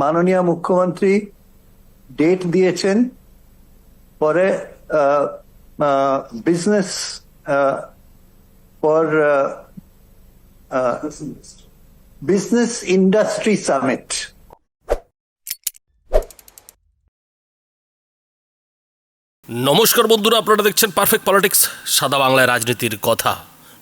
মাননীয় মুখ্যমন্ত্রী ডেট দিয়েছেন, পরে business for business industry summit নমস্কার বন্ধুরা, আপনারা দেখছেন পারফেক্ট পলিটিক্স সাদা বাংলায় রাজনীতির কথা।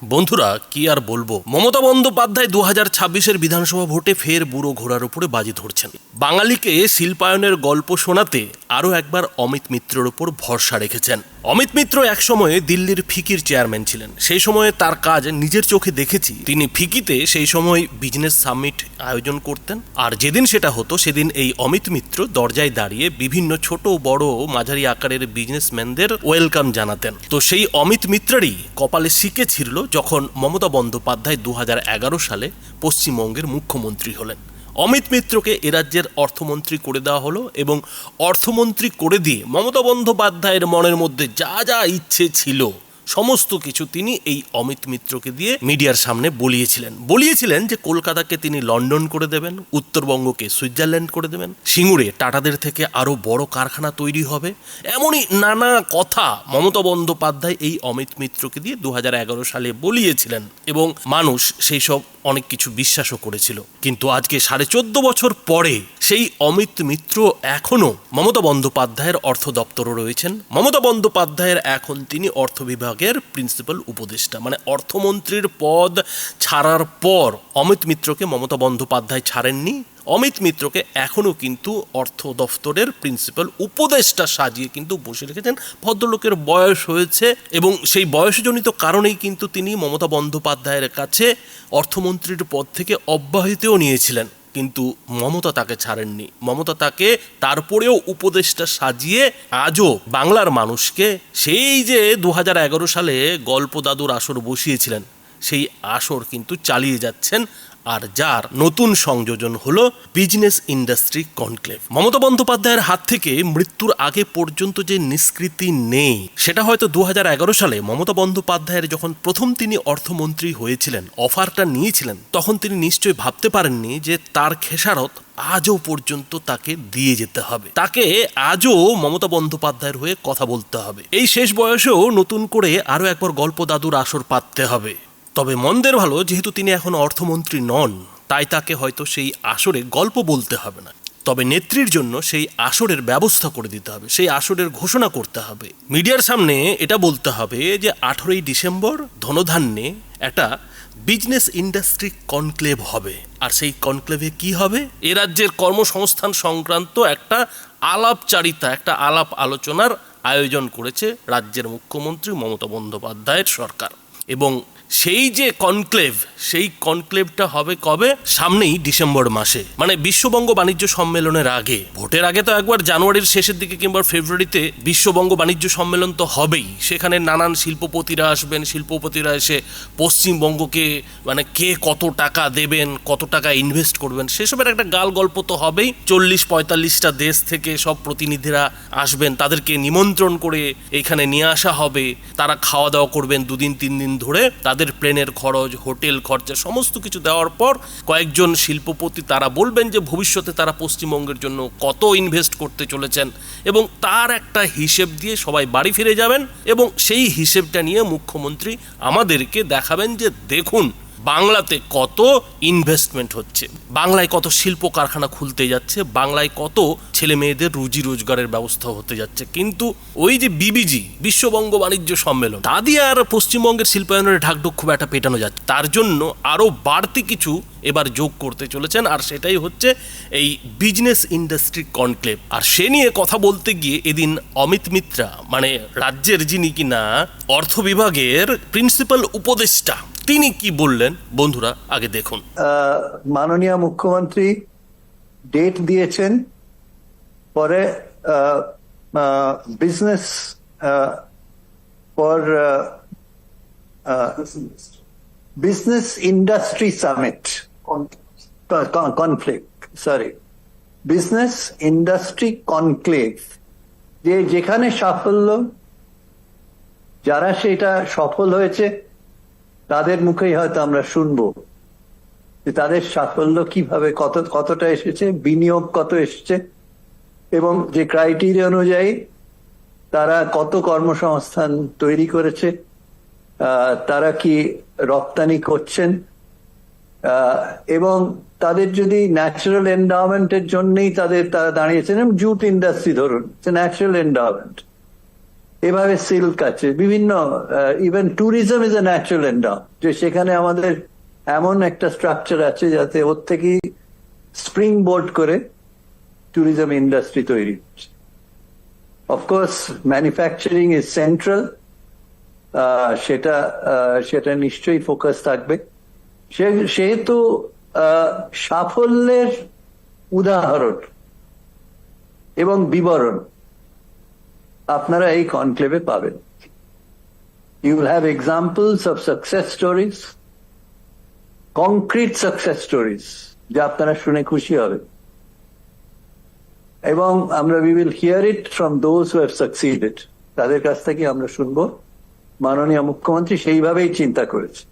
বন্ধুরা, কি আর বলব? মমতা বন্দ্যোপাধ্যায় দু হাজার ছাব্বিশের বিধানসভা ভোটে ফের বুড়ো ঘোড়ার উপরে বাজি ধরছেন। বাঙালিকে শিল্পায়নের গল্প শোনাতে আরও একবার অমিত মিত্রের ওপর ভরসা রেখেছেন। অমিত মিত্র একসময়ে দিল্লির ফিকির চেয়ারম্যান ছিলেন। সেই সময়ে তার কাজ নিজের চোখে দেখেছি। তিনি ফিকিতে সেই সময় বিজনেস সামিট আয়োজন করতেন। আর যেদিন সেটা হতো, সেদিন এই অমিত মিত্র দরজায় দাঁড়িয়ে বিভিন্ন ছোট, বড়, মাঝারি আকারের বিজনেসম্যানদের ওয়েলকাম জানাতেন। তো সেই অমিত মিত্রেরই কপালে শিকে ছিড়ল যখন মমতা বন্দ্যোপাধ্যায় দু হাজার এগারো সালে পশ্চিমবঙ্গের মুখ্যমন্ত্রী হলেন, অমিত মিত্রকে এ রাজ্যের অর্থমন্ত্রী করে দেওয়া হলো এবং অর্থমন্ত্রী করে দিয়ে মমতা বন্দ্যোপাধ্যায়ের মনের মধ্যে যা যা ইচ্ছে ছিল সমস্ত কিছু তিনি এই অমিত মিত্রকে দিয়ে মিডিয়ার সামনে বলিয়েছিলেন। বলিয়েছিলেন যে কলকাতাকে তিনি লন্ডন করে দেবেন, উত্তরবঙ্গকে সুইজারল্যান্ড করে দেবেন, সিঙ্গুরে টাটাদের থেকে আরও বড় কারখানা তৈরি হবে। এমনই নানা কথা মমতা বন্দ্যোপাধ্যায় এই অমিত মিত্রকে দিয়ে দু হাজার এগারো সালে বলিয়েছিলেন এবং মানুষ সেই সব অনেক কিছু বিশ্বাসও করেছিল। কিন্তু আজকে সাড়ে চোদ্দ বছর পরে সেই অমিত মিত্র এখনও মমতা বন্দ্যোপাধ্যায়ের অর্থ দপ্তরও রয়েছেন। মমতা বন্দ্যোপাধ্যায়ের এখন তিনি অর্থ বিভাগের প্রিন্সিপাল উপদেষ্টা মানে অর্থমন্ত্রীর পদ ছাড়ার পর অমিত মিত্রকে মমতা বন্দ্যোপাধ্যায় ছাড়েননি। অমিত মিত্রকে এখনও কিন্তু অর্থ দফতরের প্রিন্সিপাল উপদেষ্টা সাজিয়ে কিন্তু বসে রেখেছেন। ভদ্রলোকের বয়স হয়েছে এবং সেই বয়সজনিত কারণেই কিন্তু তিনি মমতা বন্দ্যোপাধ্যায়ের কাছে অর্থমন্ত্রীর পদ থেকে অব্যাহতিও নিয়েছিলেন। কিন্তু মমতা তাকে ছাড়েননি। মমতা তাকে তারপরেও উপদেশটা সাজিয়ে আজও বাংলার মানুষকে সেই যে দু হাজার এগারো সালে গল্প দাদুর আসর বসিয়েছিলেন, সেই আসর কিন্তু চালিয়ে যাচ্ছেন আর যার নতুন সংযোজন হল বিজনেস ইন্ডাস্ট্রি কনক্লেভ। মমতা বন্দ্যোপাধ্যায়ের হাত থেকে মৃত্যুর আগে পর্যন্ত যে নিষ্কৃতি নেই, সেটা হয়তো দু হাজার এগারো সালে মমতা বন্দ্যোপাধ্যায়ের যখন প্রথম তিনি অর্থমন্ত্রী হয়েছিলেন, অফারটা নিয়েছিলেন, তখন তিনি নিশ্চয়ই ভাবতে পারেননি যে তার খেসারত আজও পর্যন্ত তাকে দিয়ে যেতে হবে। তাকে আজও মমতা বন্দ্যোপাধ্যায়ের হয়ে কথা বলতে হবে। এই শেষ বয়সেও নতুন করে আরও একবার গল্প দাদুর আসর পাততে হবে। তবে মন্দের ভালো যেহেতু তিনি এখন অর্থমন্ত্রী নন, তাই তাকে হয়তো সেই আসরে গল্প বলতে হবে না। তবে নেত্রীর জন্য সেই আসরের ব্যবস্থা করে দিতে হবে, সেই আসরের ঘোষণা করতে হবে। মিডিয়ার সামনে এটা বলতে হবে যে আঠেরোই ডিসেম্বর ধনধান্যে একটা বিজনেস ইন্ডাস্ট্রি কনক্লেভ হবে। আর সেই কনক্লেভে কি হবে? এ রাজ্যের কর্মসংস্থান সংক্রান্ত একটা আলাপচারিতা, একটা আলাপ আলোচনার আয়োজন করেছে রাজ্যের মুখ্যমন্ত্রী মমতা বন্দ্যোপাধ্যায়ের সরকার। এবং সেই যে কনক্লেভ, সেই কনক্লেভটা হবে কবে? সামনেই ডিসেম্বর মাসে। মানে বিশ্ববঙ্গ বাণিজ্য সম্মেলনের আগে। ভোটের আগে তো একবার জানুয়ারির শেষের দিকে কিংবা ফেব্রুয়ারিতে বিশ্ববঙ্গ বাণিজ্য সম্মেলন তো হবেই। সেখানে নানান শিল্পপতিরা আসবেন, শিল্পপতিরা এসে পশ্চিমবঙ্গকে মানে কে কত টাকা দেবেন, কত টাকা ইনভেস্ট করবেন, সেসবের একটা গাল গল্প তো হবেই। চল্লিশ পঁয়তাল্লিশটা দেশ থেকে সব প্রতিনিধিরা আসবেন, তাদেরকে নিমন্ত্রণ করে এখানে নিয়ে আসা হবে। তারা খাওয়া দাওয়া করবেন দুদিন, তিন দিন ধরে। তাদের প্লেনের খরচ, হোটেল খরচা, সমস্ত কিছু দেওয়ার পর কয়েকজন শিল্পপতি তারা বলবেন যে ভবিষ্যতে তারা পশ্চিমবঙ্গের জন্য কত ইনভেস্ট করতে চলেছেন এবং তার একটা হিসেব দিয়ে সবাই বাড়ি ফিরে যাবেন এবং সেই হিসেবটা নিয়ে মুখ্যমন্ত্রী আমাদেরকে দেখাবেন যে দেখুন বাংলাতে কত ইনভেস্টমেন্ট হচ্ছে? বাংলায় কত শিল্প কারখানা খুলতে যাচ্ছে? বাংলায় কত ছেলে মেয়েদের রুজি রোজগারের ব্যবস্থা হতে যাচ্ছে? কিন্তু ওই যে বিবিজি বিশ্ববঙ্গ বাণিজ্য সম্মেলন, তা দিয়ে আর পশ্চিমবঙ্গের শিল্পায়নের ঢাকঢোক খুব একটা পেটানো যাচ্ছে তার জন্য আরও বাড়তি কিছু এবার যোগ করতে চলেছেন, আর সেটাই হচ্ছে এই বিজনেস ইন্ডাস্ট্রি কনক্লেভ আর সে নিয়ে কথা বলতে গিয়ে এদিন অমিত মিত্রা মানে রাজ্যের যিনি কিনা অর্থ বিভাগের প্রিন্সিপাল উপদেষ্টা তিনি কি বললেন? বন্ধুরা, আগে দেখুন। মাননীয় মুখ্যমন্ত্রী ডেট দিয়েছেন, পরে business for business industry summit conflict sorry business industry conclave যে যেখানে সাফল্য, যারা সেটা সফল হয়েছে তাদের মুখেই হয়তো আমরা শুনব যে তাদের সাফল্য কীভাবে, কত, কতটা এসেছে, বিনিয়োগ কত এসেছে, এবং যে ক্রাইটেরিয়া অনুযায়ী তারা কত কর্মসংস্থান তৈরি করেছে তারা কি রপ্তানি করছেন এবং তাদের যদি ন্যাচারাল এন্ডাওমেন্টের জন্যই তাদের, তারা দাঁড়িয়েছেন জুট ইন্ডাস্ট্রি ধরুন ন্যাচারাল এন্ডাওমেন্ট এভাবে সিল্ক আছে। বিভিন্ন even tourism is a natural endow যে সেখানে আমাদের এমন একটা স্ট্রাকচার আছে যাতে ওর থেকেই স্প্রিং বোর্ড করে ট্যুরিজম ইন্ডাস্ট্রি তৈরি হচ্ছে। অফকোর্স ম্যানুফ্যাকচারিং ইজ সেন্ট্রাল সেটা সেটা নিশ্চয়ই ফোকাস থাকবে। সেহেতু সাফল্যের উদাহরণ এবং বিবরণ আপনারা এই কনক্লেভে পাবেন। You will have examples of success stories concrete success stories যা আপনারা শুনে খুশি হবেন। এবং আমরা we will hear it from those who have succeeded তাদের কাছ থেকে আমরা শুনব। মাননীয় মুখ্যমন্ত্রী সেইভাবেই চিন্তা করেছে।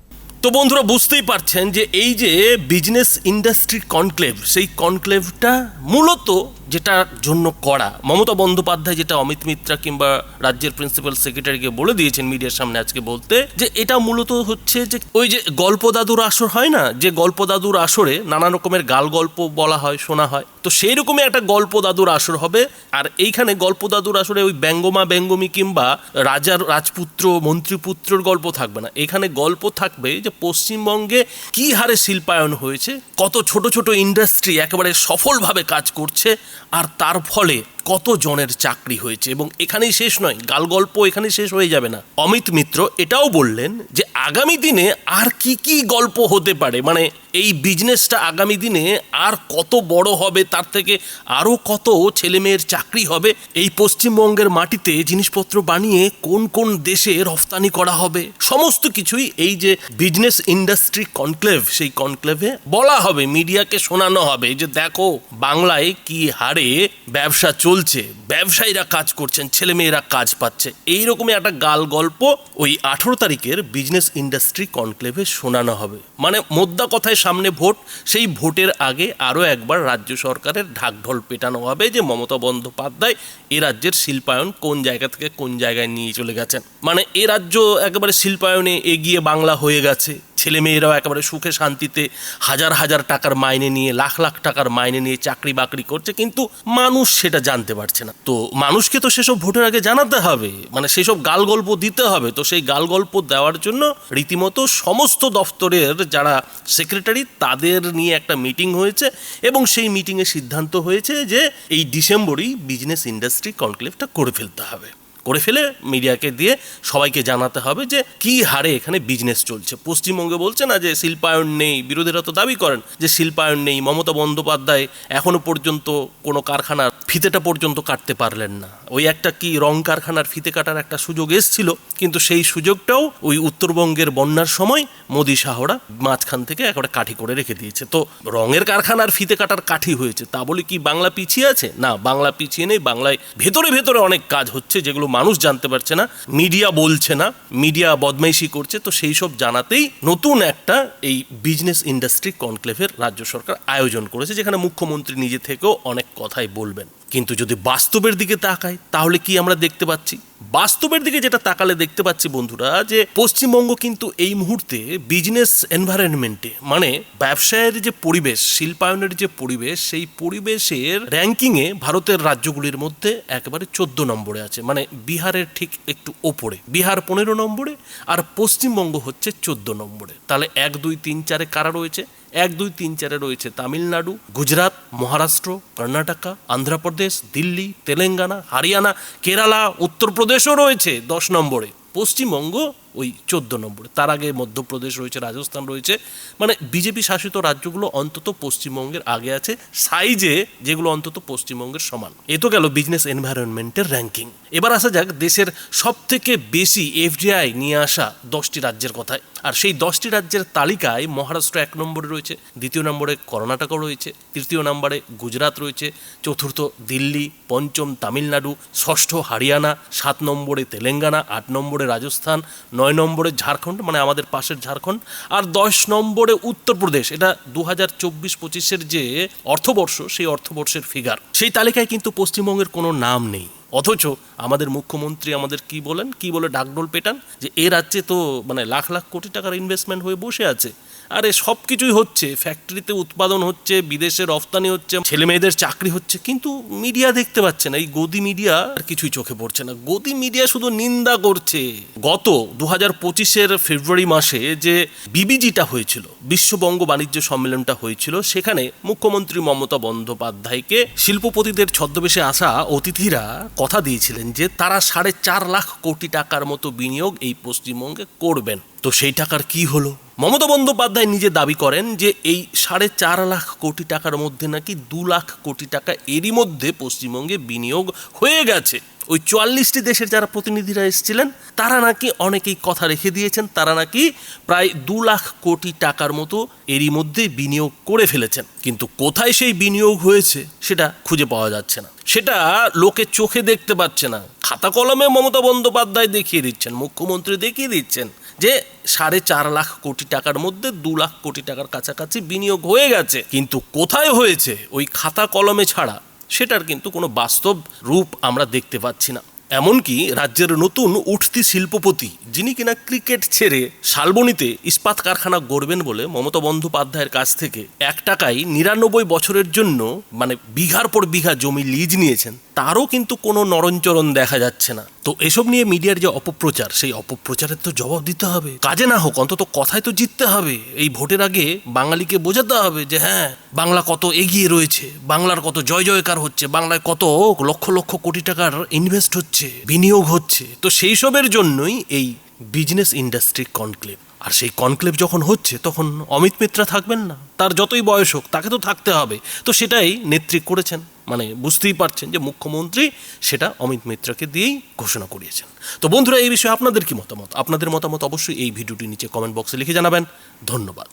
তো বন্ধুরা, বুঝতেই পারছেন যে এই যে বিজনেস ইন্ডাস্ট্রি কনক্লেভ সেই কনক্লেভটা মূলত যেটার জন্য করা মমতা বন্দ্যোপাধ্যায় যেটা অমিত মিত্রা কিংবা রাজ্যের প্রিন্সিপাল সেক্রেটারিকে বলে দিয়েছেন মিডিয়ার সামনে আজকে বলতে, যে এটা মূলত হচ্ছে যে ওই যে গল্প দাদুর আসর হয় না? যে গল্প দাদুর আসরে নানা রকমের গাল গল্প বলা হয়, শোনা হয়। তো সেই রকমই একটা গল্প দাদুর আসর হবে। আর এইখানে গল্প দাদুর আসরে ওই ব্যঙ্গমা ব্যঙ্গমি কিংবা রাজার রাজপুত্র, মন্ত্রীপুত্রর গল্প থাকবে না। এখানে গল্প থাকবে যে পশ্চিমবঙ্গে কি হারে শিল্পায়ন হয়েছে, কত ছোট ছোট ইন্ডাস্ট্রি একেবারে সফলভাবে কাজ করছে আর তার ফলে কত জনের চাকরি হয়েছে? এবং এখানেই শেষ নয়, গালগল্প এখানেই এখানে শেষ হয়ে যাবে না। অমিত মিত্র এটাও বললেন যে আগামী দিনে আর কি কি গল্প হতে পারে? মানে এই বিজনেসটা আগামী দিনে আর কত বড় হবে, তার থেকে আরও কত ছেলেমেয়ের চাকরি হবে, এই পশ্চিমবঙ্গের মাটিতে জিনিসপত্র বানিয়ে কোন কোন দেশে রফতানি করা হবে, সমস্ত কিছুই এই যে বিজনেস ইন্ডাস্ট্রি কনক্লেভ, সেই কনক্লেভে বলা হবে, মিডিয়াকে শোনানো হবে যে দেখো বাংলায় কি হারে ব্যবসা চলছে, ব্যবসায়ীরা কাজ করছেন, ছেলেমেয়েরা কাজ পাচ্ছে, এইরকমই একটা গাল গল্প ওই আঠেরো তারিখের বিজনেস ইন্ডাস্ট্রি কনক্লেভে শোনানো হবে। মানে মোদ্দা কথায় সামনে ভোট, সেই ভোটের আগে আরও একবার রাজ্য সরকারের ঢাকঢোল পেটানো হবে যে মমতা বন্দ্যোপাধ্যায় এ রাজ্যের শিল্পায়ন কোন জায়গা থেকে কোন জায়গায় নিয়ে চলে গেছেন। মানে এ রাজ্য একেবারে শিল্পায়নে এগিয়ে বাংলা হয়ে গেছে। ছেলে মেয়েরাও একেবারে সুখে শান্তিতে হাজার হাজার টাকার মাইনে নিয়ে, লাখ লাখ টাকার মাইনে নিয়ে চাকরি বাকরি করছে, কিন্তু মানুষ সেটা জানতে পারছে না। তো মানুষকে তো সেসব ভোটের আগে জানাতে হবে। মানে সেসব গাল গল্প দিতে হবে। তো সেই গাল গল্প দেওয়ার জন্য রীতিমতো সমস্ত দফতরের যারা সেক্রেটারি, তাদের নিয়ে একটা মিটিং হয়েছে এবং সেই মিটিংয়ে সিদ্ধান্ত হয়েছে যে এই ডিসেম্বরই বিজনেস ইন্ডাস্ট্রি কনক্লেভটা করে ফেলতে হবে। করে ফেলে মিডিয়াকে দিয়ে সবাইকে জানাতে হবে যে কি হারে এখানে বিজনেস চলছে। পশ্চিমবঙ্গে বলছে না যে শিল্পায়ন নেই, বিরোধীরা তো দাবি করেন যে শিল্পায়ন নেই, মমতা বন্দ্যোপাধ্যায় এখনও পর্যন্ত কোনো কারখানার ফিতেটা পর্যন্ত কাটতে পারলেন না। ওই একটা কি রং কারখানার ফিতে কাটার একটা সুযোগ এসছিল, কিন্তু সেই সুযোগটাও ওই উত্তরবঙ্গের বন্যার সময় মোদি শাহরা মাঝখান থেকে একেবারে কাঠি করে রেখে দিয়েছে। তো রঙের কারখানার ফিতে কাটার কাঠি হয়েছে, তা বলে কি বাংলা পিছিয়ে আছে? না, বাংলা পিছিয়ে নেই, বাংলায় ভেতরে ভেতরে অনেক কাজ হচ্ছে যেগুলো মানুষ জানতে পারছে না মিডিয়া বলছে না মিডিয়া বদমাইশি করছে, তো সেই সব জানাতেই নতুন একটা এই বিজনেস ইন্ডাস্ট্রি কনক্লেভের রাজ্য সরকার আয়োজন করেছে, যেখানে মুখ্যমন্ত্রী নিজে থেকেও অনেক কথাই বলবেন। কিন্তু যদি বাস্তবের দিকে তাকাই, তাহলে কি আমরা দেখতে পাচ্ছি? বাস্তবের দিকে যেটা তাকালে দেখতে পাচ্ছি বন্ধুরা, যে পশ্চিমবঙ্গ কিন্তু এই মুহূর্তে বিজনেস এনভায়রনমেন্টে মানে ব্যবসায়ের যে পরিবেশ, শিল্পায়নের যে পরিবেশ, সেই পরিবেশের র্যাঙ্কিংয়ে ভারতের রাজ্যগুলির মধ্যে একেবারে চোদ্দ নম্বরে আছে। মানে বিহারের ঠিক একটু ওপরে। বিহার পনেরো নম্বরে আর পশ্চিমবঙ্গ হচ্ছে চোদ্দ নম্বরে। তাহলে এক, দুই, তিন, চারে কারা রয়েছে? এক, দুই, তিন, চারে রয়েছে তামিলনাড়ু, গুজরাট, মহারাষ্ট্র, কর্ণাটকা অন্ধ্রপ্রদেশ দিল্লি, তেলেঙ্গানা, হরিয়ানা, কেরালা, উত্তরপ্রদেশও রয়েছে দশ নম্বরে। পশ্চিমবঙ্গ ওই চোদ্দ নম্বরে। তার আগে মধ্যপ্রদেশ রয়েছে, রাজস্থান রয়েছে। মানে বিজেপি শাসিত রাজ্যগুলো অন্তত পশ্চিমবঙ্গের আগে আছে। সাইজে যেগুলো অন্তত পশ্চিমবঙ্গের সমান। এ তো গেল বিজনেস এনভায়রনমেন্টের র্যাঙ্কিং। এবার আসা যাক দেশের সব থেকে বেশি এফডিআই নিয়ে আসা দশটি রাজ্যের কথায়। আর সেই দশটি রাজ্যের তালিকায় মহারাষ্ট্র এক নম্বরে রয়েছে, দ্বিতীয় নম্বরে কর্ণাটকও রয়েছে, তৃতীয় নম্বরে গুজরাট রয়েছে, চতুর্থ দিল্লি, পঞ্চম তামিলনাড়ু, ষষ্ঠ হরিয়ানা, সাত নম্বরে তেলেঙ্গানা, আট নম্বরে রাজস্থান, নয় নম্বরে ঝাড়খণ্ড মানে আমাদের পাশের ঝাড়খণ্ড, আর দশ নম্বরে উত্তরপ্রদেশ। এটা দু হাজার চব্বিশ পঁচিশের যে অর্থবর্ষ, সেই অর্থবর্ষের ফিগার সেই তালিকায় কিন্তু পশ্চিমবঙ্গের কোনো নাম নেই। অথচ আমাদের মুখ্যমন্ত্রী আমাদের কি বলেন? কি বলে ডাকডোল পেটান? যে এ রাজ্যে তো মানে লাখ লাখ কোটি টাকার ইনভেস্টমেন্ট হয়ে বসে আছে। আরে সব কিছুই হচ্ছে। ফ্যাক্টরিতে উৎপাদন হচ্ছে, বিদেশে রফতানি হচ্ছে ছেলে মেয়েদের চাকরি হচ্ছে, কিন্তু মিডিয়া দেখতে পাচ্ছে না। এই গদি মিডিয়া আর কিছুই চোখে পড়ছে না। গদি মিডিয়া শুধু নিন্দা করছে। গত দু হাজার পঁচিশের ফেব্রুয়ারি মাসে যে বিবিজিটা হয়েছিল, বিশ্ববঙ্গ বাণিজ্য সম্মেলনটা হয়েছিল, সেখানে মুখ্যমন্ত্রী মমতা বন্দ্যোপাধ্যায়কে শিল্পপতিদের ছদ্মবেশে আসা অতিথিরা কথা দিয়েছিলেন যে, তারা সাড়ে চার লাখ কোটি টাকার মতো বিনিয়োগ এই পশ্চিমবঙ্গে করবেন। তো সেই টাকার কি হলো? মমতা বন্দ্যোপাধ্যায় নিজে দাবি করেন যে এই সাড়ে চার লাখ কোটি টাকার মধ্যে নাকি দু লাখ কোটি টাকা এরই মধ্যে পশ্চিমবঙ্গে বিনিয়োগ হয়ে গেছে। ওই চুয়াল্লিশটি দেশের যারা প্রতিনিধিরা এসেছিলেন, তারা নাকি অনেকেই কথা রেখে দিয়েছেন, তারা নাকি প্রায় দু লাখ কোটি টাকার মতো এরই মধ্যে বিনিয়োগ করে ফেলেছেন। কিন্তু কোথায় সেই বিনিয়োগ হয়েছে সেটা খুঁজে পাওয়া যাচ্ছে না। সেটা লোকে চোখে দেখতে পাচ্ছে না। খাতা কলমে মমতা বন্দ্যোপাধ্যায় দেখিয়ে দিচ্ছেন, মুখ্যমন্ত্রী দেখিয়ে দিচ্ছেন। যে সাড়ে চার লাখ কোটি টাকার মধ্যে দু লাখ কোটি টাকার কাছাকাছি বিনিয়োগ হয়ে গেছে। কিন্তু কোথায় হয়েছে? ওই খাতা কলমে ছাড়া সেটার কিন্তু কোনো বাস্তব রূপ আমরা দেখতে পাচ্ছি না। এমনকি রাজ্যের নতুন উঠতি শিল্পপতি, যিনি কিনা ক্রিকেট ছেড়ে শালবনিতে ইস্পাত কারখানা গড়বেন বলে মমতা বন্দ্যোপাধ্যায়ের কাছ থেকে এক টাকায় নিরানব্বই বছরের জন্য মানে বিঘার পর বিঘা জমি লিজ নিয়েছেন। তারও কিন্তু কোনো নরঞ্চরণ দেখা যাচ্ছে না। তো এসব নিয়ে মিডিয়ার যে অপপ্রচার, সেই অপপ্রচারের তো জবাব দিতে হবে। কাজে না হোক, অন্তত কথায় তো জিততে হবে। এই ভোটের আগে বাঙালিকে বোঝাতে হবে যে হ্যাঁ বাংলা কত এগিয়ে রয়েছে, বাংলার কত জয় জয়কার হচ্ছে, বাংলায় কত লক্ষ লক্ষ কোটি টাকার ইনভেস্ট হচ্ছে, বিনিয়োগ হচ্ছে। তো সেই সবের জন্যই এই বিজনেস ইন্ডাস্ট্রি কনক্লেভ আর সেই কনক্লেভ যখন হচ্ছে, তখন অমিত মিত্রা থাকবেন না। তার যতই বয়স হোক, তাকে তো থাকতে হবে। তো সেটাই নেত্রী করেছেন। মানে বুঝতেই পারছেন যে মুখ্যমন্ত্রী সেটা অমিত মিত্রাকে দিয়েই ঘোষণা করিয়েছেন। তো বন্ধুরা, এই বিষয়ে আপনাদের কি মতামত? আপনাদের মতামত অবশ্যই এই ভিডিওটি নিচে কমেন্ট বক্সে লিখে জানাবেন। ধন্যবাদ।